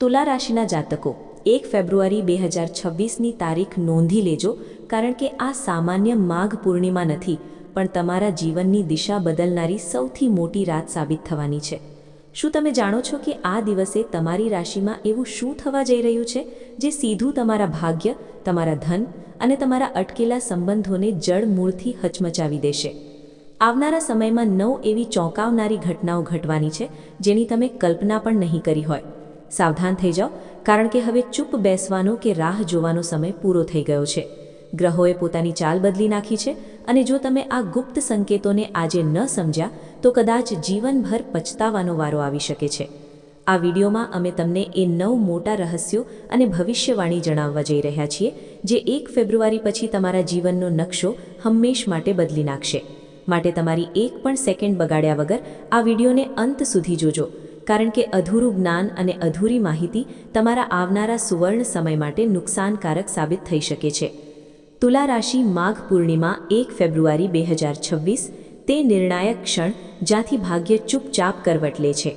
તુલા રાશિના જાતકો, એક ફેબ્રુઆરી બે હજાર છવ્વીસની તારીખ નોંધી લેજો, કારણ કે આ સામાન્ય માઘ પૂર્ણિમા નથી, પણ તમારા જીવનની દિશા બદલનારી સૌથી મોટી રાત સાબિત થવાની છે. શું તમે જાણો છો કે આ દિવસે તમારી રાશિમાં એવું શું થવા જઈ રહ્યું છે, જે સીધું તમારા ભાગ્ય, તમારા ધન અને તમારા અટકેલા સંબંધોને જડ મૂળથી હચમચાવી દેશે? આવનારા સમયમાં નવ એવી ચોંકાવનારી ઘટનાઓ ઘટવાની છે, જેની તમે કલ્પના પણ નહીં કરી હોય. સાવધાન થઈ જાઓ, કારણ કે હવે ચૂપ બેસવાનો કે રાહ જોવાનો સમય પૂરો થઈ ગયો છે. ગ્રહોએ પોતાની ચાલ બદલી નાખી છે અને જો તમે આ ગુપ્ત સંકેતોને આજે ન સમજ્યા, તો કદાચ જીવનભર પછતાવાનો વારો આવી શકે છે. આ વિડીયોમાં અમે તમને એ નવ મોટા રહસ્યો અને ભવિષ્યવાણી જણાવવા જઈ રહ્યા છીએ, જે એક ફેબ્રુઆરી પછી તમારા જીવનનો નકશો હંમેશ માટે બદલી નાખશે. માટે તમારી એક પણ સેકન્ડ બગાડ્યા વગર આ વિડીયોને અંત સુધી જોજો. કારણ કે અધૂરું જ્ઞાન અને અધૂરી માહિતી તમારા આવનારા સુવર્ણ સમય માટે નુકસાનકારક સાબિત થઈ શકે છે. તુલા રાશિ માઘ પૂર્ણિમા એક ફેબ્રુઆરી બે હજાર છવ્વીસ, તે નિર્ણાયક ક્ષણ જ્યાંથી ભાગ્ય ચૂપચાપ કરવટ લે છે.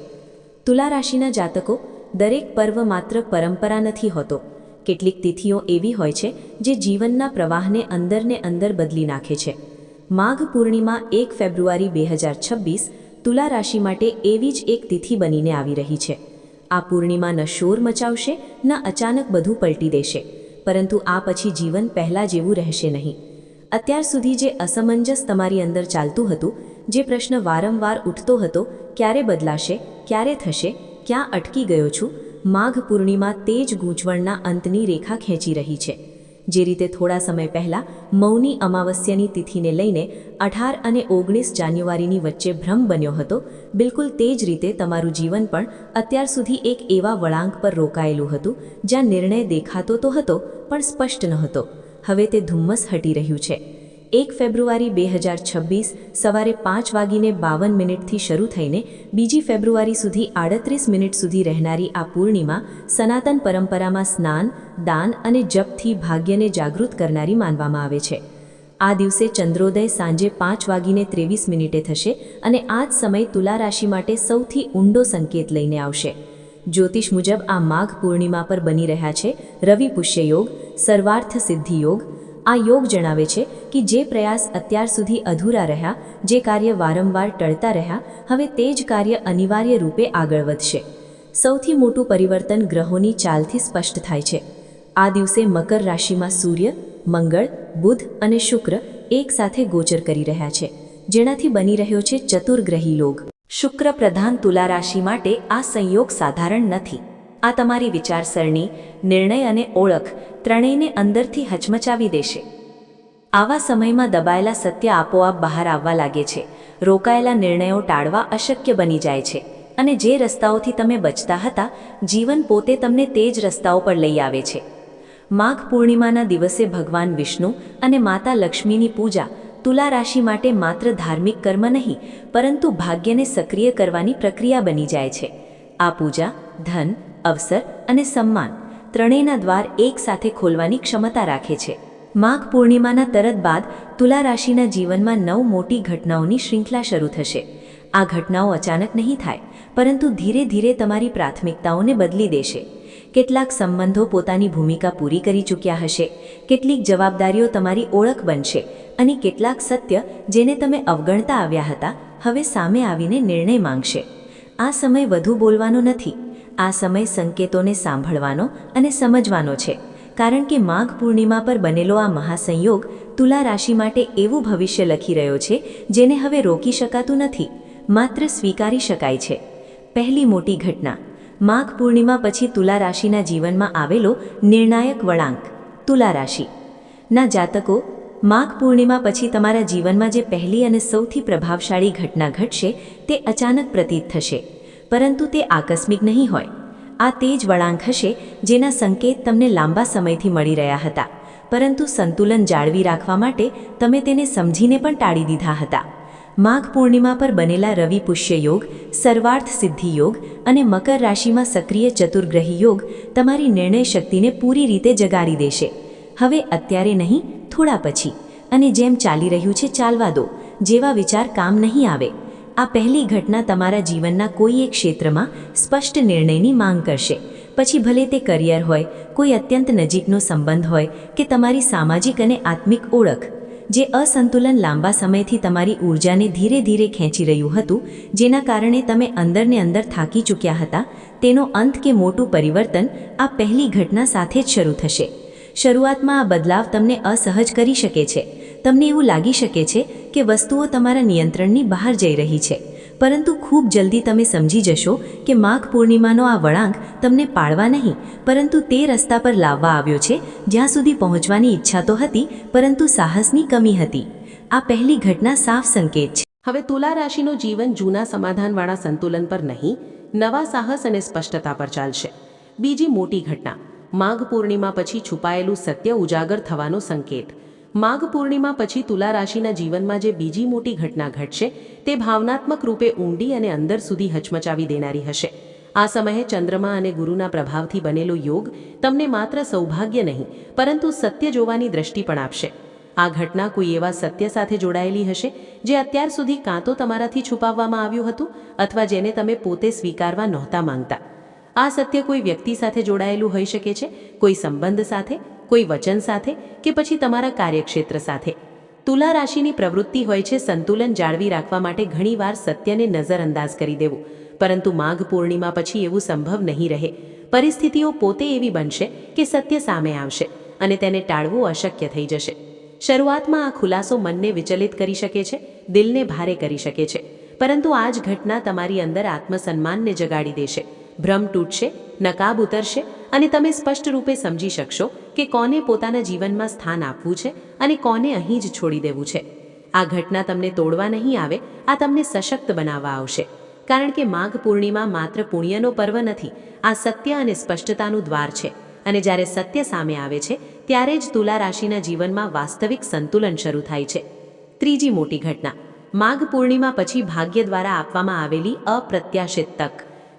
તુલા રાશિના જાતકો દરેક પર્વ માત્ર પરંપરા નથી હોતો. કેટલીક તિથિઓ એવી હોય છે જે જીવનના પ્રવાહને અંદરને અંદર બદલી નાખે છે. માઘ પૂર્ણિમા એક ફેબ્રુઆરી બે હજાર છવ્વીસ તુલા રાશિ માટે એવી જ એક તિથિ બનીને આવી રહી છે. આ પૂર્ણિમા ન શોર મચાવશે, ન અચાનક બધું પલટી દેશે, પરંતુ આ પછી જીવન પહેલાં જેવું રહેશે નહીં. અત્યાર સુધી જે અસમંજસ તમારી અંદર ચાલતું હતું, જે પ્રશ્ન વારંવાર ઉઠતો હતો, ક્યારે બદલાશે, ક્યારે થશે, ક્યાં અટકી ગયો છું, માઘ પૂર્ણિમા તે જ ગૂંચવણના અંતની રેખા ખેંચી રહી છે. જે રીતે થોડા સમય પહેલાં મૌની અમાવસ્યાની તિથિને લઈને અઢાર અને ઓગણીસ જાન્યુઆરીની વચ્ચે ભ્રમ બન્યો હતો, બિલકુલ તે જ રીતે તમારું જીવન પણ અત્યાર સુધી એક એવા વળાંક પર રોકાયેલું હતું, જ્યાં નિર્ણય દેખાતો તો હતો, પણ સ્પષ્ટ નહોતો. હવે તે ધુમ્મસ હટી રહ્યું છે. એક ફેબ્રુઆરી બે હજાર છવ્વીસ સવારે પાંચ વાગીને બાવન મિનિટથી શરૂ થઈને બીજી ફેબ્રુઆરી સુધી આડત્રીસ મિનિટ સુધી રહેનારી આ પૂર્ણિમા સનાતન પરંપરામાં સ્નાન, દાન અને જપથી ભાગ્યને જાગૃત કરનારી માનવામાં આવે છે. આ દિવસે ચંદ્રોદય સાંજે પાંચ વાગીને ત્રેવીસ મિનિટે થશે અને આ જ સમય તુલા રાશિ માટે સૌથી ઊંડો સંકેત લઈને આવશે. જ્યોતિષ મુજબ આ માઘ પૂર્ણિમા પર બની રહ્યા છે રવિ પુષ્ય યોગ સર્વાર્થ સિદ્ધિ યોગ. આ યોગ જણાવે છે કે જે પ્રયાસ અત્યાર સુધી અધૂરા રહ્યા, જે કાર્ય વારંવાર ટળતા રહ્યા, હવે તે જ કાર્ય અનિવાર્ય રૂપે આગળ વધશે. સૌથી મોટું પરિવર્તન ગ્રહોની ચાલથી સ્પષ્ટ થાય છે. આ દિવસે મકર રાશિમાં સૂર્ય, મંગળ, બુધ અને શુક્ર એક સાથે ગોચર કરી રહ્યા છે, જેનાથી બની રહ્યો છે ચતુર્ગ્રહી લોગ. શુક્ર પ્રધાન તુલા રાશિ માટે આ સંયોગ સાધારણ નથી. આ તમારી વિચારસરણી, નિર્ણય અને ઓળખ ત્રણેયને અંદરથી હચમચાવી દેશે. આવા સમયમાં દબાયેલા સત્ય આપોઆપ બહાર આવવા લાગે છે. રોકાયેલા નિર્ણયો ટાળવા અશક્ય બની જાય છે. અને જે રસ્તાઓથી તમે બચતા હતા, જીવન પોતે તમને તે જ રસ્તાઓ પર લઈ આવે છે. માઘ પૂર્ણિમાના દિવસે ભગવાન વિષ્ણુ અને માતા લક્ષ્મીની પૂજા તુલા રાશિ માટે માત્ર ધાર્મિક કર્મ નહીં, પરંતુ ભાગ્યને સક્રિય કરવાની પ્રક્રિયા બની જાય છે. આ પૂજા, ધન, અવસર અને સન્માન ત્રણેયના દ્વાર એકસાથે ખોલવાની ક્ષમતા રાખે છે. માઘ પૂર્ણિમાના તરત બાદ તુલા રાશિના જીવનમાં નવ મોટી ઘટનાઓની શૃંખલા શરૂ થશે. આ ઘટનાઓ અચાનક નહીં થાય, પરંતુ ધીરે ધીરે તમારી પ્રાથમિકતાઓને બદલી દેશે. કેટલાક સંબંધો પોતાની ભૂમિકા પૂરી કરી ચૂક્યા હશે, કેટલીક જવાબદારીઓ તમારી ઓળખ બનશે અને કેટલાક સત્ય જેને તમે અવગણતા આવ્યા હતા, હવે સામે આવીને નિર્ણય માંગશે. આ સમય વધુ બોલવાનો નથી, આ સમય સંકેતોને સાંભળવાનો અને સમજવાનો છે. કારણ કે માઘ પૂર્ણિમા પર બનેલો આ મહાસંયોગ તુલા રાશિ માટે એવું ભવિષ્ય લખી રહ્યો છે, જેને હવે રોકી શકાતું નથી, માત્ર સ્વીકારી શકાય છે. પહેલી મોટી ઘટના. માઘ પૂર્ણિમા પછી તુલા રાશિના જીવનમાં આવેલો નિર્ણાયક વળાંક, તુલા રાશિ. ના જાતકો, માઘ પૂર્ણિમા પછી તમારા જીવનમાં જે પહેલી અને સૌથી પ્રભાવશાળી ઘટના ઘટશે, તે અચાનક પ્રતીત થશે, પરંતુ તે આકસ્મિક નહીં હોય. આ તે જ વળાંક હશે જેના સંકેત તમને લાંબા સમયથી મળી રહ્યા હતા. પરંતુ સંતુલન જાળવી રાખવા માટે તમે તેને સમજીને પણ ટાળી દીધા હતા. માઘ પૂર્ણિમા પર બનેલા રવિ પુષ્ય યોગ, સર્વાર્થ સિદ્ધિ યોગ અને મકર રાશિમાં સક્રિય ચતુર્ગ્રહી યોગ તમારી નિર્ણય શક્તિને પૂરી રીતે જગાડી દેશે. હવે અત્યારે નહીં, થોડા પછી. અને જેમ ચાલી રહ્યું છે ચાલવા દો, જેવા વિચાર કામ નહીં આવે. આ પહેલી ઘટના તમારા જીવનના કોઈ એક ક્ષેત્રમાં સ્પષ્ટ નિર્ણયની માંગ કરશે. પછી ભલે તે કરિયર હોય, કોઈ અત્યંત નજીકનો સંબંધ હોય કે તમારી સામાજિક અને આત્મિક ઓળખ, જે અસંતુલન લાંબા સમયથી તમારી ઊર્જાને ધીરે ધીરે ખેંચી રહ્યું હતું, જેના કારણે તમે અંદરને અંદર થાકી ચૂક્યા હતા, તેનો અંત કે મોટું પરિવર્તન આ પહેલી ઘટના સાથે જ શરૂ થશે. શરૂઆતમાં આ બદલાવ તમને અસહજ કરી શકે છે. તમને એવું લાગી શકે છે કે વસ્તુઓ તમારા નિયંત્રણની બહાર જઈ રહી છે. પરંતુ ખૂબ જલ્દી તમે સમજી જશો કે માઘ પૂર્ણિમાનો આ વળાંક તમને પાળવા નહીં, પરંતુ તે રસ્તા પર લાવવા આવ્યો છે, જ્યાં સુધી પહોંચવાની ઈચ્છા તો હતી, પરંતુ સાહસની કમી હતી. આ પહેલી ઘટના સાફ સંકેત છે. હવે તુલા રાશિનું જીવન જૂના સમાધાનવાળા સંતુલન પર નહીં, નવા સાહસ અને સ્પષ્ટતા પર ચાલશે. બીજી મોટી ઘટના, માઘ પૂર્ણિમા પછી છુપાયેલું સત્ય ઉજાગર થવાનો સંકેત. માઘ પૂર્ણિમા પછી તુલા રાશિના જીવનમાં જે બીજી મોટી ઘટના ઘટશે, તે ભાવનાત્મક રૂપે ઊંડી અને અંદર સુધી હચમચાવી દેનારી હશે. આ સમયે ચંદ્રમા અને ગુરુના પ્રભાવથી બનેલો યોગ તમને માત્ર સૌભાગ્ય નહીં, પરંતુ સત્ય જોવાની દ્રષ્ટિ પણ આપશે. આ ઘટના કોઈ એવા સત્ય સાથે જોડાયેલી હશે, જે અત્યાર સુધી કાં તો તમારાથી છુપાવવામાં આવ્યું હતું, અથવા જેને તમે પોતે સ્વીકારવા નહોતા માંગતા. આ સત્ય કોઈ વ્યક્તિ સાથે જોડાયેલું હોઈ શકે છે, કોઈ સંબંધ સાથે કોઈ વચન સાથે કે પછી તમારા કાર્યક્ષેત્ર સાથે? તુલા રાશિની પ્રવૃત્તિ હોય છે સંતુલન જાળવી રાખવા માટે ઘણીવાર સત્યને નજરઅંદાજ કરી દેવું. પરંતુ માઘ પૂર્ણિમા પછી એવું સંભવ નહીં રહે. પરિસ્થિતિઓ પોતે એવી બનશે કે સત્ય સામે આવશે અને તેને ટાળવું અશક્ય થઈ જશે. શરૂઆતમાં આ ખુલાસો મનને વિચલિત કરી શકે છે, દિલને ભારે કરી શકે છે. પરંતુ આ જ ઘટના તમારી અંદર આત્મસન્માનને જગાડી દેશે. ભ્રમ તૂટશે, નકાબ ઉતરશે અને તમે સ્પષ્ટ રૂપે સમજી શકશો કે કોને પોતાના જીવનમાં સ્થાન આપવું છે અને કોને અહીં જ છોડી દેવું છે. આ ઘટના તમને તોડવા નહીં આવે, આ તમને સશક્ત બનાવવા આવશે. કારણ કે માઘ પૂર્ણિમા માત્ર પુણ્યનો પર્વ નથી, આ સત્ય અને સ્પષ્ટતાનું દ્વાર છે. અને જ્યારે સત્ય સામે આવે છે, ત્યારે જ તુલા રાશિના જીવનમાં વાસ્તવિક સંતુલન શરૂ થાય છે. ત્રીજી મોટી ઘટના. માઘ પૂર્ણિમા પછી ભાગ્ય દ્વારા આપવામાં આવેલી અપ્રત્યાશિત તક.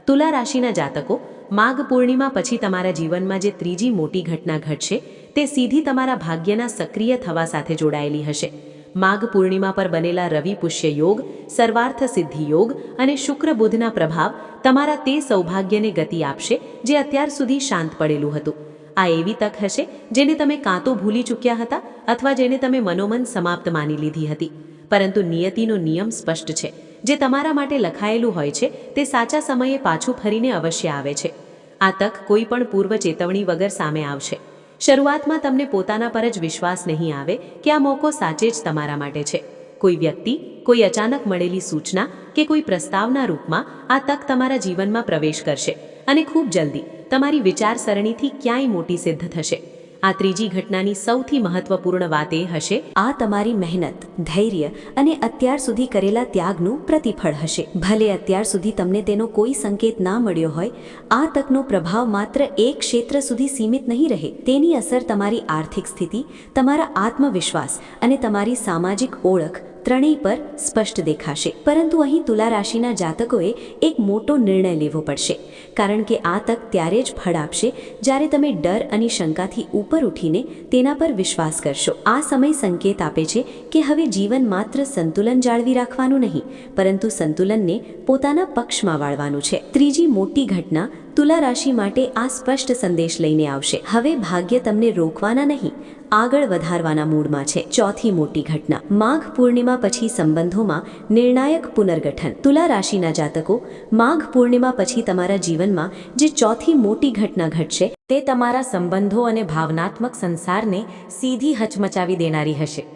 તુલા રાશિના જાતકો માઘ પૂર્ણિમા પછી તમારા જીવનમાં જે ત્રીજી મોટી ઘટના ઘટશે, તે સીધી તમારા ભાગ્યના સક્રિય થવા સાથે જોડાયેલી હશે. માઘ પૂર્ણિમા પર બનેલા રવિ પુષ્ય યોગ, સર્વાર્થ સિદ્ધિ યોગ અને શુક્ર બુધના પ્રભાવ તમારા તે સૌભાગ્યને ગતિ આપશે, જે અત્યાર સુધી શાંત પડેલું હતું. આ એવી તક હશે, જેને તમે કાં તો ભૂલી ચૂક્યા હતા અથવા જેને તમે મનોમન સમાપ્ત માની લીધી હતી. પરંતુ નિયતિનો નિયમ સ્પષ્ટ છે. જે તમારા માટે લખાયેલું હોય છે, તે સાચા સમયે પાછું ફરીને અવશ્ય આવે છે. આ તક કોઈ પણ પૂર્વ ચેતવણી વગર સામે આવશે. શરૂઆતમાં તમને પોતાના પર જ વિશ્વાસ નહીં આવે કે આ મોકો સાચે જ તમારા માટે છે. કોઈ વ્યક્તિ, કોઈ અચાનક મળેલી સૂચના કે કોઈ પ્રસ્તાવના રૂપમાં આ તક તમારા જીવનમાં પ્રવેશ કરશે અને ખૂબ જલ્દી તમારી વિચારસરણીથી ક્યાંય મોટી સિદ્ધ થશે. આ ત્રીજી ઘટનાની સૌથી મહત્વપૂર્ણ વાત એ હશે, આ તમારી મહેનત, ધૈર્ય અને અત્યાર સુધી કરેલા ત્યાગનું પ્રતિફળ હશે. ભલે અત્યાર સુધી તમને તેનો કોઈ સંકેત ના મળ્યો હોય, આ તકનો પ્રભાવ માત્ર એક ક્ષેત્ર સુધી સીમિત નહીં રહે. તેની અસર તમારી આર્થિક સ્થિતિ, તમારા આત્મવિશ્વાસ અને તમારી સામાજિક ઓળખ ત્રણેય પર સ્પષ્ટ દેખાશે. પરંતુ અહીં તુલા રાશિના જાતકોએ એક મોટો નિર્ણય લેવો પડશે. કારણ કે આ તક ત્યારે જ ફળ આપશે જ્યારે તમે ડર અને શંકાથી ઉપર ઉઠીને તેના પર વિશ્વાસ કરશો. આ સમય સંકેત આપે છે કે હવે જીવન માત્ર સંતુલન જાળવી રાખવાનું નહીં, પરંતુ સંતુલનને પોતાના પક્ષમાં વાળવાનું છે. ત્રીજી મોટી ઘટના તુલા રાશિ માટે આ સ્પષ્ટ સંદેશ લઈને આવશે. હવે ભાગ્ય તમને રોકવાના નહીં, આગળ વધારવાના મૂડમાં છે. ચોથી મોટી ઘટના. માઘ પૂર્ણિમા પછી સંબંધોમાં નિર્ણાયક પુનર્ગઠન. તુલા રાશિના જાતકો, માઘ પૂર્ણિમા પછી તમારા જીવનમાં જે ચોથી મોટી ઘટના ઘટશે, તે તમારા સંબંધો અને ભાવનાત્મક સંસારને સીધી હચમચાવી દેનારી હશે.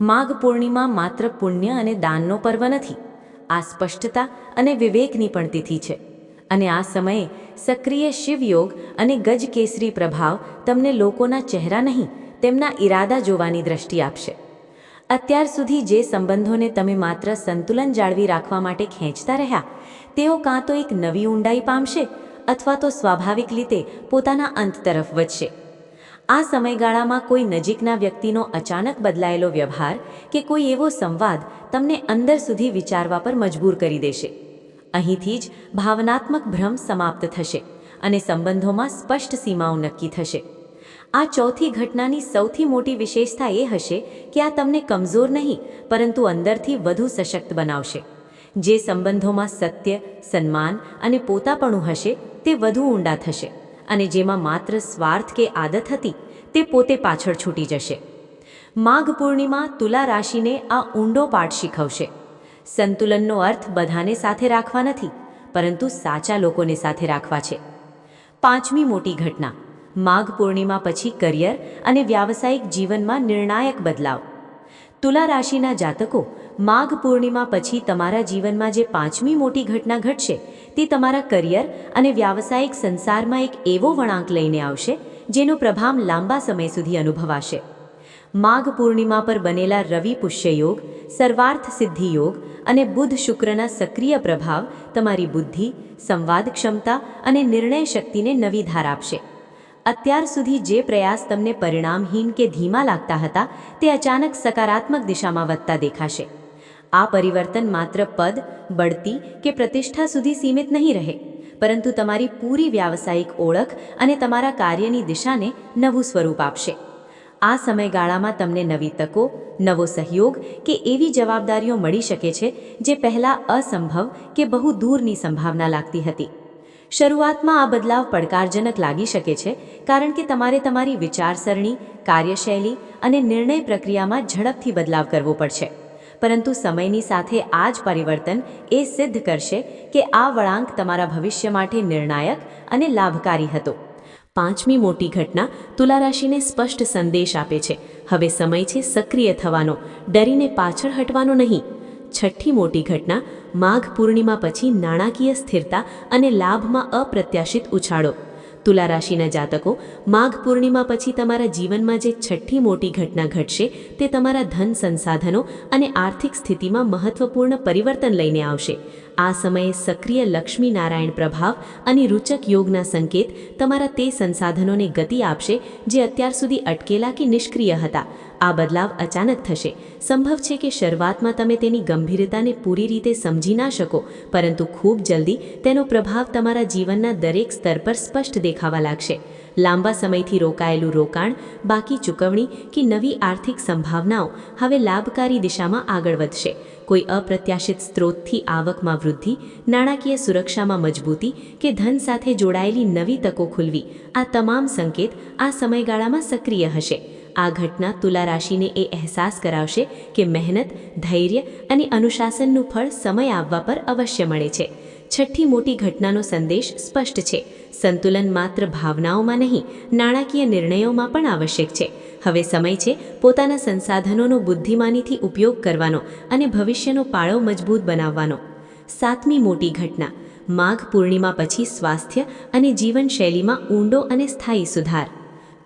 માઘ પૂર્ણિમા માત્ર પુણ્ય અને દાનનો પર્વ નથી. આ સ્પષ્ટતા અને વિવેકની પણ તિથિ છે. અને આ સમયે સક્રિય શિવયોગ અને ગજકેસરી પ્રભાવ તમને લોકોના ચહેરા નહીં, તેમના ઈરાદા જોવાની દ્રષ્ટિ આપશે. અત્યાર સુધી જે સંબંધોને તમે માત્ર સંતુલન જાળવી રાખવા માટે ખેંચતા રહ્યા, તેઓ કાં તો એક નવી ઊંડાઈ પામશે અથવા તો સ્વાભાવિક રીતે પોતાના અંત તરફ વધશે. આ સમયગાળામાં કોઈ નજીકના વ્યક્તિનો અચાનક બદલાયેલો વ્યવહાર કે કોઈ એવો સંવાદ તમને અંદર સુધી વિચારવા પર મજબૂર કરી દેશે. અહીંથી જ ભાવનાત્મક ભ્રમ સમાપ્ત થશે અને સંબંધોમાં સ્પષ્ટ સીમાઓ નક્કી થશે. આ ચોથી ઘટનાની સૌથી મોટી વિશેષતા એ હશે કે આ તમને કમજોર નહીં, પરંતુ અંદરથી વધુ સશક્ત બનાવશે. જે સંબંધોમાં સત્ય, સન્માન અને પોતાપણું હશે, તે વધુ ઊંડા થશે અને જેમાં માત્ર સ્વાર્થ કે આદત હતી, તે પોતે પાછળ છૂટી જશે. માઘ પૂર્ણિમા તુલા રાશિને આ ઊંડો પાઠ શીખવશે. સંતુલનનો અર્થ બધાને સાથે રાખવા નથી, પરંતુ સાચા લોકોને સાથે રાખવા છે. પાંચમી મોટી ઘટના. માઘ પૂર્ણિમા પછી કરિયર અને વ્યાવસાયિક જીવનમાં નિર્ણાયક બદલાવ. તુલા રાશિના જાતકો, માઘ પૂર્ણિમા પછી તમારા જીવનમાં જે પાંચમી મોટી ઘટના ઘટશે, તે તમારા કરિયર અને વ્યાવસાયિક સંસારમાં એક એવો વળાંક લઈને આવશે, જેનો પ્રભાવ લાંબા સમય સુધી અનુભવાશે. માઘ પૂર્ણિમા પર બનેલા રવિ પુષ્યયોગ, સર્વાર્થ સિદ્ધિ યોગ અને બુધ શુક્રના સક્રિય પ્રભાવ તમારી બુદ્ધિ, સંવાદ ક્ષમતા અને નિર્ણય શક્તિને નવી ધાર આપશે. અત્યાર સુધી જે પ્રયાસ તમને પરિણામહીન કે ધીમા લાગતા હતા, તે અચાનક સકારાત્મક દિશામાં વધતા દેખાશે. આ પરિવર્તન માત્ર પદ બઢતી કે પ્રતિષ્ઠા સુધી સીમિત નહીં રહે, પરંતુ તમારી પૂરી વ્યાવસાયિક ઓળખ અને તમારા કાર્યની દિશાને નવું સ્વરૂપ આપશે. આ સમયગાળામાં તમને નવી તકો, નવો સહયોગ કે એવી જવાબદારીઓ મળી શકે છે જે પહેલાં અસંભવ કે બહુ દૂરની સંભાવના લાગતી હતી. શરૂઆતમાં આ બદલાવ પડકારજનક લાગી શકે છે કારણ કે તમારે તમારી વિચારસરણી, કાર્યશૈલી અને નિર્ણય પ્રક્રિયામાં ઝડપથી બદલાવ કરવો પડશે. પરંતુ સમયની સાથે આ જ પરિવર્તન એ સિદ્ધ કરશે કે આ વળાંક તમારા ભવિષ્ય માટે નિર્ણાયક અને લાભકારી હતો. પાંચમી મોટી ઘટના તુલા રાશિને સ્પષ્ટ સંદેશ આપે છે. હવે સમય છે સક્રિય થવાનો. ડરીને પાછળ હટવાનો નહીં. છઠ્ઠી મોટી ઘટના, માઘ પૂર્ણિમા પછી નાણાકીય સ્થિરતા અને લાભમાં અપ્રત્યાશિત ઉછાળો. તુલા રાશિના જાતકો, માઘ પૂર્ણિમા પછી તમારા જીવનમાં જે છઠ્ઠી મોટી ઘટના ઘટશે, તે તમારા ધન સંસાધનો અને આર્થિક સ્થિતિમાં મહત્વપૂર્ણ પરિવર્તન લઈને આવશે. આ સમયે સક્રિય લક્ષ્મી નારાયણ પ્રભાવ અને રૂચક યોગના સંકેત તમારા તે સંસાધનોને ગતિ આપશે જે અત્યાર સુધી અટકેલા કે નિષ્ક્રિય હતા. આ બદલાવ અચાનક થશે. સંભવ છે કે શરૂઆતમાં તમે તેની ગંભીરતાને પૂરી રીતે સમજી ના શકો, પરંતુ ખૂબ જલ્દી તેનો પ્રભાવ તમારા જીવનના દરેક સ્તર પર સ્પષ્ટ દેખાવા લાગશે. લાંબા સમયથી રોકાયેલું રોકાણ, બાકી ચૂકવણી કે નવી આર્થિક સંભાવનાઓ હવે લાભકારી દિશામાં આગળ વધશે. કોઈ અપ્રત્યાશિત સ્ત્રોતથી આવકમાં વૃદ્ધિ, નાણાકીય સુરક્ષામાં મજબૂતી કે ધન સાથે જોડાયેલી નવી તકો ખુલવી, આ તમામ સંકેત આ સમયગાળામાં સક્રિય હશે. આ ઘટના તુલા રાશિને એ અહેસાસ કરાવશે કે મહેનત, ધૈર્ય અને અનુશાસનનું ફળ સમય આવવા પર અવશ્ય મળે છે. છઠ્ઠી મોટી ઘટનાનો સંદેશ સ્પષ્ટ છે. સંતુલન માત્ર ભાવનાઓમાં નહીં, નાણાકીય નિર્ણયોમાં પણ આવશ્યક છે. હવે સમય છે પોતાના સંસાધનોનો બુદ્ધિમાનીથી ઉપયોગ કરવાનો અને ભવિષ્યનો પાળો મજબૂત બનાવવાનો. સાતમી મોટી ઘટના, માઘ પૂર્ણિમા પછી સ્વાસ્થ્ય અને જીવનશૈલીમાં ઊંડો અને સ્થાયી સુધાર.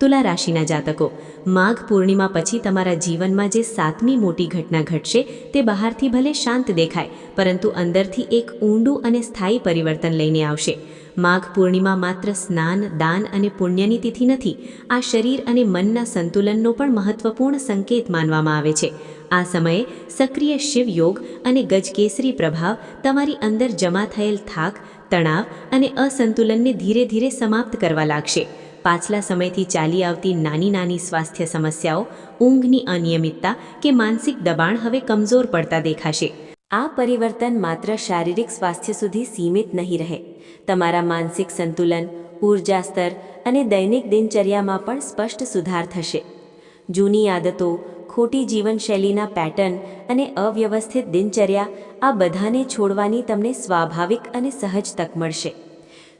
તુલા રાશિના જાતકો, માઘ પૂર્ણિમા પછી તમારા જીવનમાં જે સાતમી મોટી ઘટના ઘટશે તે બહારથી ભલે શાંત દેખાય, પરંતુ અંદરથી એક ઊંડું અને સ્થાયી પરિવર્તન લઈને આવશે. માઘ પૂર્ણિમા માત્ર સ્નાન, દાન અને પુણ્યની તિથિ નથી, આ શરીર અને મનના સંતુલનનો પણ મહત્વપૂર્ણ સંકેત માનવામાં આવે છે. આ સમયે સક્રિય શિવયોગ અને ગજકેસરી પ્રભાવ તમારી અંદર જમા થયેલ થાક, તણાવ અને અસંતુલનને ધીરે ધીરે સમાપ્ત કરવા લાગશે. પાછલા સમયથી ચાલી આવતી નાની નાની સ્વાસ્થ્ય સમસ્યાઓ, ઊંઘની અનિયમિતતા કે માનસિક દબાણ હવે કમજોર પડતા દેખાશે. આ પરિવર્તન માત્ર શારીરિક સ્વાસ્થ્ય સુધી સીમિત નહીં રહે. તમારા માનસિક સંતુલન, ઊર્જા સ્તર અને દૈનિક દિનચર્યામાં પણ સ્પષ્ટ સુધાર થશે. જૂની આદતો, ખોટી જીવનશૈલીના પેટર્ન અને અવ્યવસ્થિત દિનચર્યા આ બધાને છોડવાની તમને સ્વાભાવિક અને સહજ તક મળશે.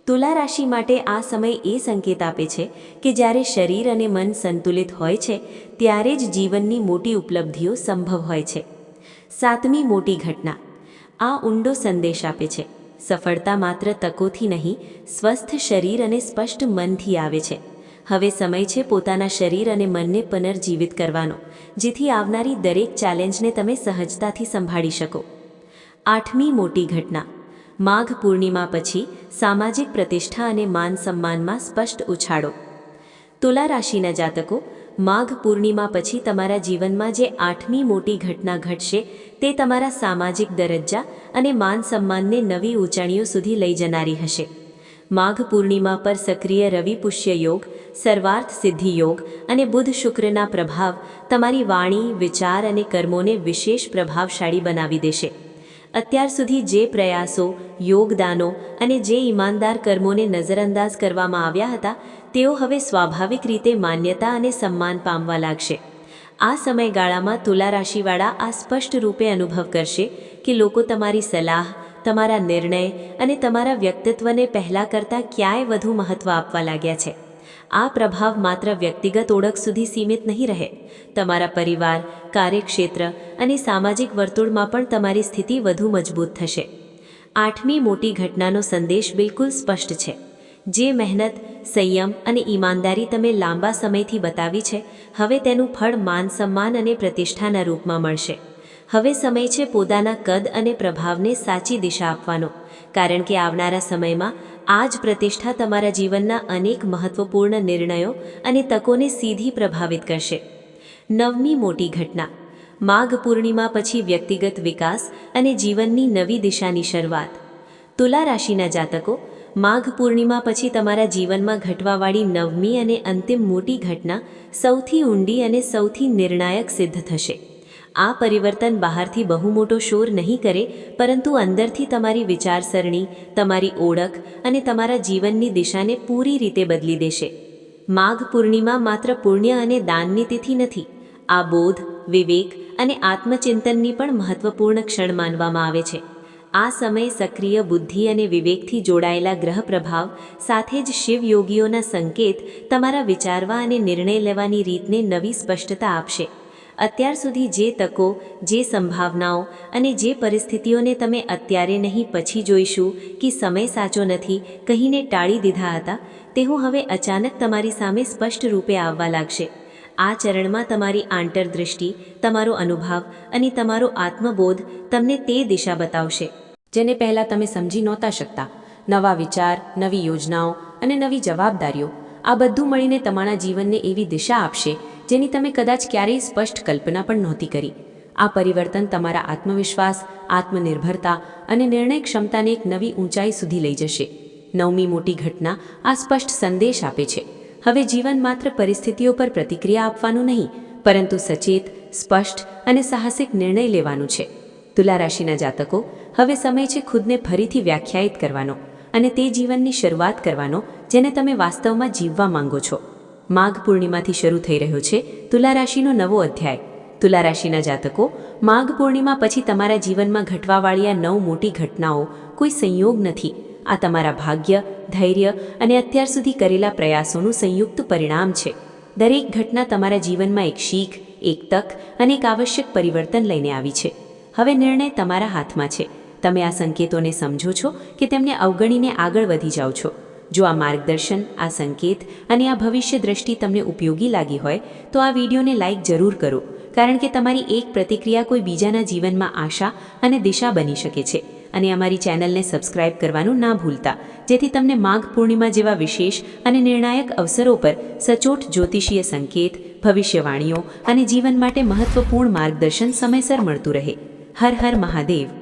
તુલા રાશિ માટે આ સમય એ સંકેત આપે છે કે જ્યારે શરીર અને મન સંતુલિત હોય છે, ત્યારે જ જીવનની મોટી ઉપલબ્ધિઓ સંભવ હોય છે. સાતમી મોટી ઘટના. આ ઊંડો સંદેશ આપે છે. સફળતા માત્ર તકોથી નહીં, સ્વસ્થ શરીર અને સ્પષ્ટ મનથી આવે છે. હવે સમય છે પોતાના શરીર અને મનને પુનર્જીવિત કરવાનો, જેથી આવનારી દરેક ચેલેન્જને તમે સહજતાથી સંભાળી શકો. આઠમી મોટી ઘટના. માઘ પૂર્ણિમા પછી સામાજિક પ્રતિષ્ઠા અને માન સન્માનમાં સ્પષ્ટ ઉછાળો. તુલા રાશિના જાતકો માઘ પૂર્ણિમા પછી તમારા જીવનમાં જે આઠમી મોટી ઘટના ઘટશે, તે તમારા સામાજિક દરજ્જા અને માન સન્માનને નવી ઊંચાણીઓ સુધી લઈ જનારી હશે. માઘ પૂર્ણિમા પર સક્રિય રવિ પુષ્ય યોગ, સર્વાર્થ સિદ્ધિ યોગ અને બુધ શુક્રના પ્રભાવ તમારી વાણી, વિચાર અને કર્મોને વિશેષ પ્રભાવશાળી બનાવી દેશે. અત્યાર સુધી જે પ્રયાસો, યોગદાનો અને જે ઈમાનદાર કર્મોને નજરઅંદાજ કરવામાં આવ્યા હતા તેઓ હવે સ્વાભાવિક રીતે માન્યતા અને સન્માન પામવા લાગશે. આ સમયગાળામાં તુલા રાશિવાળા આ સ્પષ્ટ રૂપે અનુભવ કરશે કે લોકો તમારી સલાહ, તમારા નિર્ણય અને તમારા વ્યક્તિત્વને પહેલાં કરતાં ક્યાંય વધુ મહત્ત્વ આપવા લાગ્યા છે. આ પ્રભાવ માત્ર વ્યક્તિગત ઓળખ સુધી સીમિત નહીં રહે. તમારા પરિવાર, કાર્યક્ષેત્ર અને સામાજિક વર્તુળમાં પણ તમારી સ્થિતિ વધુ મજબૂત થશે. આઠમી મોટી ઘટનાનો સંદેશ બિલકુલ સ્પષ્ટ છે. જે મહેનત, સંયમ અને ઈમાનદારી તમે લાંબા સમયથી બતાવી છે, હવે તેનું ફળ માન સન્માન અને પ્રતિષ્ઠાના રૂપમાં મળશે. હવે સમય છે પોતાના કદ અને પ્રભાવને સાચી દિશા આપવાનો, કારણ કે આવનારા સમયમાં આ જ પ્રતિષ્ઠા તમારા જીવનના અનેક મહત્વપૂર્ણ નિર્ણયો અને તકોને સીધી પ્રભાવિત કરશે. નવમી મોટી ઘટના, માઘ પૂર્ણિમા પછી વ્યક્તિગત વિકાસ અને જીવનની નવી દિશાની શરૂઆત. તુલા રાશિના જાતકો માઘ પૂર્ણિમા પછી તમારા જીવનમાં ઘટવાવાળી નવમી અને અંતિમ મોટી ઘટના સૌથી ઊંડી અને સૌથી નિર્ણાયક સિદ્ધ થશે. આ પરિવર્તન બહારથી બહુ મોટો શોર નહીં કરે, પરંતુ અંદરથી તમારી વિચારસરણી, તમારી ઓળખ અને તમારા જીવનની દિશાને પૂરી રીતે બદલી દેશે. માઘ પૂર્ણિમા માત્ર પુણ્ય અને દાનની તિથિ નથી, આ બોધ, વિવેક અને આત્મચિંતનની પણ મહત્વપૂર્ણ ક્ષણ માનવામાં આવે છે. આ સમય સક્રિય બુદ્ધિ અને વિવેકથી જોડાયેલા ગ્રહ પ્રભાવ સાથે જ શિવયોગીઓના સંકેત, તમારા વિચારવા અને નિર્ણય લેવાની રીતને નવી સ્પષ્ટતા આપશે. અત્યાર સુધી જે તકો, જે સંભાવનાઓ અને જે પરિસ્થિતિઓને તમે અત્યારે નહીં પછી જોઈશું કે સમય સાચો નથી, કહીને ટાળી દીધા હતા, તેઓ હવે અચાનક તમારી સામે સ્પષ્ટ રૂપે આવવા લાગશે. આ ચરણમાં તમારી આંતરદૃષ્ટિ, તમારો અનુભવ અને તમારો આત્મબોધ તમને તે દિશા બતાવશે, જેને પહેલાં તમે સમજી નહોતા શકતા. નવા વિચાર, નવી યોજનાઓ અને નવી જવાબદારીઓ, આ બધું મળીને તમારા જીવનને એવી દિશા આપશે, જેની તમે કદાચ ક્યારેય સ્પષ્ટ કલ્પના પણ નહોતી કરી. આ પરિવર્તન તમારા આત્મવિશ્વાસ, આત્મનિર્ભરતા અને નિર્ણય ક્ષમતાને એક નવી ઊંચાઈ સુધી લઈ જશે. નવમી મોટી ઘટના આ સ્પષ્ટ સંદેશ આપે છે. હવે જીવન માત્ર પરિસ્થિતિઓ પર પ્રતિક્રિયા આપવાનું નહીં, પરંતુ સચેત, સ્પષ્ટ અને સાહસિક નિર્ણય લેવાનું છે. તુલા રાશિના જાતકો, હવે સમય છે ખુદને ફરીથી વ્યાખ્યાયિત કરવાનો અને તે જીવનની શરૂઆત કરવાનો જેને તમે વાસ્તવમાં જીવવા માંગો છો. માઘ પૂર્ણિમાથી શરૂ થઈ રહ્યો છે તુલા રાશિનો નવો અધ્યાય. તુલા રાશિના જાતકો, માઘ પૂર્ણિમા પછી તમારા જીવનમાં ઘટવાવાળી આ નવ મોટી ઘટનાઓ કોઈ સંયોગ નથી. આ તમારા ભાગ્ય ધૈર્ય અને અત્યાર સુધી કરેલા પ્રયાસોનું સંયુક્ત પરિણામ છે. દરેક ઘટના તમારા જીવનમાં એક શીખ, એક તક અને એક આવશ્યક પરિવર્તન લઈને આવી છે. હવે નિર્ણય તમારા હાથમાં છે. તમે આ સંકેતોને સમજો છો કે તેમને અવગણીને આગળ વધી જાઓ છો. જો આ માર્ગદર્શન, આ સંકેત અને આ ભવિષ્ય દ્રષ્ટિ તમને ઉપયોગી લાગી હોય, તો આ વિડીયોને લાઇક જરૂર કરો, કારણ કે તમારી એક પ્રતિક્રિયા કોઈ બીજાના જીવનમાં આશા અને દિશા બની શકે છે. અને અમારી ચેનલને સબસ્ક્રાઇબ કરવાનું ના ભૂલતા. જેથી તમને માઘ પૂર્ણિમા જેવા વિશેષ અને નિર્ણાયક અવસરો પર સચોટ જ્યોતિષીય સંકેત, ભવિષ્યવાણીઓ અને જીવન માટે મહત્વપૂર્ણ માર્ગદર્શન સમયસર મળતું રહે. હર હર મહાદેવ.